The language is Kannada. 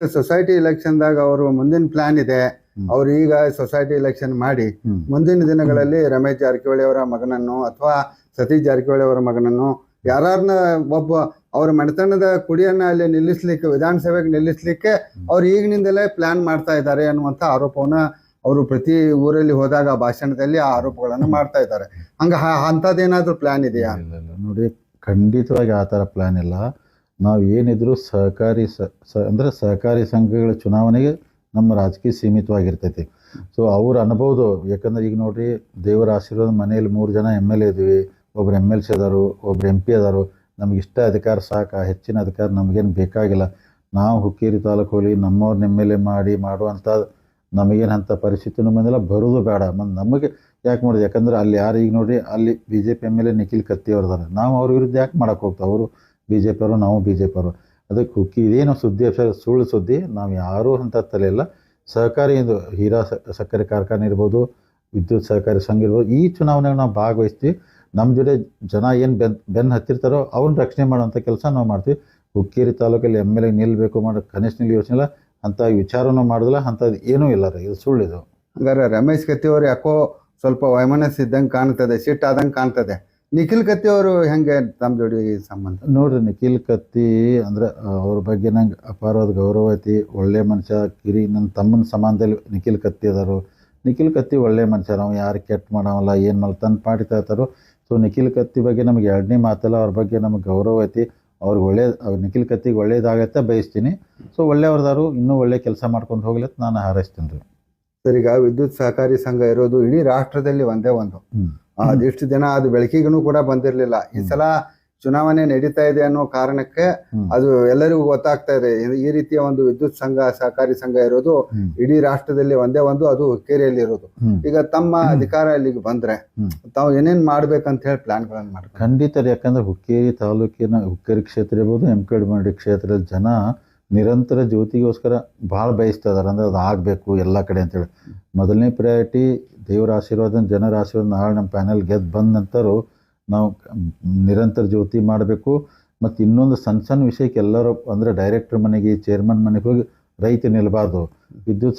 ಸೊಸೈಟಿ ಎಲೆಕ್ಷನ್ದಾಗ ಅವರು ಮುಂದಿನ ಪ್ಲಾನ್ ಇದೆ. ಅವ್ರು ಈಗ ಸೊಸೈಟಿ ಎಲೆಕ್ಷನ್ ಮಾಡಿ. ಮುಂದಿನ ದಿನಗಳಲ್ಲಿ ರಮೇಶ್ ಜಾರಕಿಹೊಳಿ ಅವರ ಮಗನನ್ನು ಅಥವಾ ಸತೀಶ್ ಜಾರಕಿಹೊಳಿ ಅವರ ಮಗನನ್ನು ಯಾರನ್ನ ಒಬ್ಬ ಅವ್ರ ಮನೆತನದ ಕುಡಿಯನ್ನ ಅಲ್ಲಿ ನಿಲ್ಲಿಸ್ಲಿಕ್ಕೆ ವಿಧಾನಸಭೆಗೆ ನಿಲ್ಲಿಸ್ಲಿಕ್ಕೆ ಅವ್ರು ಈಗಿನಿಂದಲೇ ಪ್ಲಾನ್ ಮಾಡ್ತಾ ಇದ್ದಾರೆ ಅನ್ನುವಂಥ ಆರೋಪವನ್ನ ಅವರು ಪ್ರತಿ ಊರಲ್ಲಿ ಹೋದಾಗ ಭಾಷಣದಲ್ಲಿ ಆ ಆರೋಪಗಳನ್ನು ಮಾಡ್ತಾ ಇದ್ದಾರೆ. ಹಂಗ ಅಂಥದ್ದೇನಾದ್ರೂ ಪ್ಲಾನ್ ಇದೆಯಾ? ನೋಡಿ ಖಂಡಿತವಾಗಿ ಆ ಥರ ಪ್ಲಾನ್ ಇಲ್ಲ. ನಾವು ಏನಿದ್ರು ಸಹಕಾರಿ ಸ ಅಂದ್ರೆ ಸಹಕಾರಿ ಸಂಘಗಳ ಚುನಾವಣೆಗೆ ನಮ್ಮ ರಾಜಕೀಯ ಸೀಮಿತವಾಗಿರ್ತೈತಿ. ಸೊ ಅವ್ರು ಅನ್ಬೋದು. ಯಾಕಂದ್ರೆ ಈಗ ನೋಡ್ರಿ, ದೇವರ ಆಶೀರ್ವಾದ ಮನೆಯಲ್ಲಿ ಮೂರು ಜನ ಎಂ ಎಲ್ ಎ ಇದ್ವಿ. ಒಬ್ರು ಎಂ ಎಲ್ ಸಿ ಅದಾರು, ಒಬ್ರು ಎಂ ಪಿ ಅದಾರು. ನಮ್ಗೆ ಇಷ್ಟ ಅಧಿಕಾರ ಸಾಕ, ಹೆಚ್ಚಿನ ಅಧಿಕಾರ ನಮಗೇನು ಬೇಕಾಗಿಲ್ಲ. ನಾವು ಹುಕ್ಕೇರಿ ತಾಲೂಕು ಹೋಗಿ ನಮ್ಮವ್ರನ್ನ ಎಂ ಎಲ್ ಎ ಮಾಡಿ ಮಾಡುವಂಥ ನಮಗೇನು ಅಂಥ ಪರಿಸ್ಥಿತಿನೂ ಬಂದಿಲ್ಲ, ಬರೋದು ಬೇಡ. ಮತ್ತು ನಮಗೆ ಯಾಕೆ ಮಾಡೋದು? ಯಾಕಂದ್ರೆ ಅಲ್ಲಿ ಯಾರು ಈಗ ನೋಡ್ರಿ, ಅಲ್ಲಿ B J P M L A Nikhil Katti ಅವ್ರದಾರೆ ನಾವು ಅವ್ರ ವಿರುದ್ಧ ಯಾಕೆ ಮಾಡಕ್ಕೆ ಹೋಗ್ತಾವೆ? ಅವರು ಬಿ ಜೆ ಪಿಯವರು ನಾವು ಬಿ ಜೆ ಪಿಯವರು ಅದಕ್ಕೆ ಕುಕ್ಕಿ ಇದೇನು ಸುದ್ದಿ ಸುಳ್ಳು ಸುದ್ದಿ, ನಾವು ಯಾರೂ ಅಂತ ತಲೆಯಿಲ್ಲ ಸಹಕಾರಿ ಇದು ಹೀರಾ ಸಕ್ಕರೆ ಕಾರ್ಖಾನೆ ಇರ್ಬೋದು, ವಿದ್ಯುತ್ ಸಹಕಾರಿ ಸಂಘ ಇರ್ಬೋದು, ಈ ಚುನಾವಣೆಗೆ ನಾವು ಭಾಗವಹಿಸ್ತೀವಿ. ನಮ್ಮ ಜೊತೆ ಜನ ಏನು ಬೆನ್ ಬೆನ್ನು ಹತ್ತಿರ್ತಾರೋ ಅವ್ರನ್ನ ರಕ್ಷಣೆ ಮಾಡುವಂಥ ಕೆಲಸ ನಾವು ಮಾಡ್ತೀವಿ. ಹುಕ್ಕೇರಿ ತಾಲೂಕಲ್ಲಿ ಎಂ ಎಲ್ ಎ ನಿಲ್ಲಬೇಕು ಮಾಡೋ, ಕನಿಷ್ಠ ನಿಲ್ಲಿ ಯೋಚನೆ ಇಲ್ಲ ಅಂಥ ವಿಚಾರನೂ ಮಾಡೋದಿಲ್ಲ ಅಂಥದ್ದು ಏನೂ ಇಲ್ಲ ರೀ, ಇದು ಸುಳ್ಳಿದು. ಹಂಗಾರೆ ರಮೇಶ್ ಕತ್ತಿ ಅವರು ಯಾಕೋ ಸ್ವಲ್ಪ ವೈಮನಸ್ ಇದ್ದಂಗೆ ಕಾಣ್ತದೆ, ಸಿಟ್ಟಾದಂಗೆ ಕಾಣ್ತದೆ. ನಿಖಿಲ್ ಕತ್ತಿ ಅವರು ಹೆಂಗೆ ತಮ್ಮ ಜೋಡಿ ಸಂಬಂಧ? ನೋಡ್ರಿ ನಿಖಿಲ್ ಕತ್ತಿ ಅಂದ್ರೆ ಅವ್ರ ಬಗ್ಗೆ ನಂಗೆ ಅಪಾರವಾದ ಗೌರವ ಐತಿ. ಒಳ್ಳೆ ಮನುಷ್ಯ ಕಿರಿ ನನ್ನ ತಮ್ಮನ ಸಮಾನದಲ್ಲಿ ನಿಖಿಲ್ ಕತ್ತಿ ಅದಾರು. ನಿಖಿಲ್ ಕತ್ತಿ ಒಳ್ಳೆ ಮನುಷ್ಯ ನಾವು ಯಾರು ಕೆಟ್ಟ ಮಾಡೋಲ್ಲ ಏನು ಮಾಡಲ್ಲ ತನ್ನ ಪಾಡಿ ತಾತಾರೋ ಸೊ ನಿಖಿಲ್ ಕತ್ತಿ ಬಗ್ಗೆ ನಮಗೆ ಎರಡನೇ ಮಾತಲ್ಲ ಅವ್ರ ಬಗ್ಗೆ ನಮಗೆ ಗೌರವ ಐತಿ. ಅವ್ರಿಗೆ ಒಳ್ಳೆ ಅವ್ರ್ ನಿಖಿಲ್ ಕತ್ತಿಗೆ ಒಳ್ಳೇದಾಗತ್ತೆ ಬಯಸ್ತೀನಿ. ಸೊ ಒಳ್ಳೆಯವ್ರದಾರು ಇನ್ನೂ ಒಳ್ಳೆ ಕೆಲಸ ಮಾಡ್ಕೊಂಡು ಹೋಗ್ಲತ್ತ ನಾನು ಹಾರೈಸ್ತೀನಿ ರೀ. ಸರ್ ಈಗ ವಿದ್ಯುತ್ ಸಹಕಾರಿ ಸಂಘ ಇರೋದು ಇಡೀ ರಾಷ್ಟ್ರದಲ್ಲಿ ಒಂದೇ ಒಂದು. ಅದೆಷ್ಟು ದಿನ ಅದು ಬೆಳಕಿಗೂ ಕೂಡ ಬಂದಿರಲಿಲ್ಲ. ಈ ಸಲ ಚುನಾವಣೆ ನಡೀತಾ ಇದೆ ಅನ್ನೋ ಕಾರಣಕ್ಕೆ ಅದು ಎಲ್ಲರಿಗೂ ಗೊತ್ತಾಗ್ತಾ ಇದೆ. ಈ- ರೀತಿಯ ಒಂದು ವಿದ್ಯುತ್ ಸಂಘ ಸಹಕಾರಿ ಸಂಘ ಇರೋದು ಇಡೀ ರಾಷ್ಟ್ರದಲ್ಲಿ ಒಂದೇ ಒಂದು ಅದು ಹುಕ್ಕೇರಿಯಲ್ಲಿ ಇರೋದು. ಈಗ ತಮ್ಮ ಅಧಿಕಾರ ಇಲ್ಲಿಗೆ ಬಂದ್ರೆ ತಾವು ಏನೇನ್ ಮಾಡ್ಬೇಕಂತ ಹೇಳಿ ಪ್ಲಾನ್ಗಳನ್ನ ಮಾಡ ಖಂಡಿತ ಯಾಕಂದ್ರೆ ಹುಕ್ಕೇರಿ ತಾಲೂಕಿನ ಹುಕ್ಕೇರಿ ಕ್ಷೇತ್ರ ಇರ್ಬೋದು ಎಂ ಮಂಡಿ ಕ್ಷೇತ್ರದ ಜನ ನಿರಂತರ ಜ್ಯೋತಿಗೋಸ್ಕರ ಭಾಳ ಬಯಸ್ತಾ ಇದಾರೆ. ಅಂದ್ರೆ ಅದು ಆಗಬೇಕು ಎಲ್ಲ ಕಡೆ ಅಂತೇಳಿ ಮೊದಲನೇ ಪ್ರಯಾರಿಟಿ ದೇವರ ಆಶೀರ್ವಾದ ಜನರ ಆಶೀರ್ವಾದ ನಾಳೆ ನಮ್ಮ ಪ್ಯಾನೆಲ್ ಗೆದ್ದು ಬಂದ ನಂತರ ನಾವು ನಿರಂತರ ಜ್ಯೋತಿ ಮಾಡಬೇಕು. ಮತ್ತು ಇನ್ನೊಂದು ಸಣ್ಣ ಸಣ್ಣ ವಿಷಯಕ್ಕೆ ಎಲ್ಲರೂ ಅಂದರೆ ಡೈರೆಕ್ಟರ್ ಮನೆಗೆ ಚೇರ್ಮನ್ ಮನೆಗೆ ಹೋಗಿ ರೈತ ನಿಲ್ಲಬಾರ್ದು ವಿದ್ಯುತ್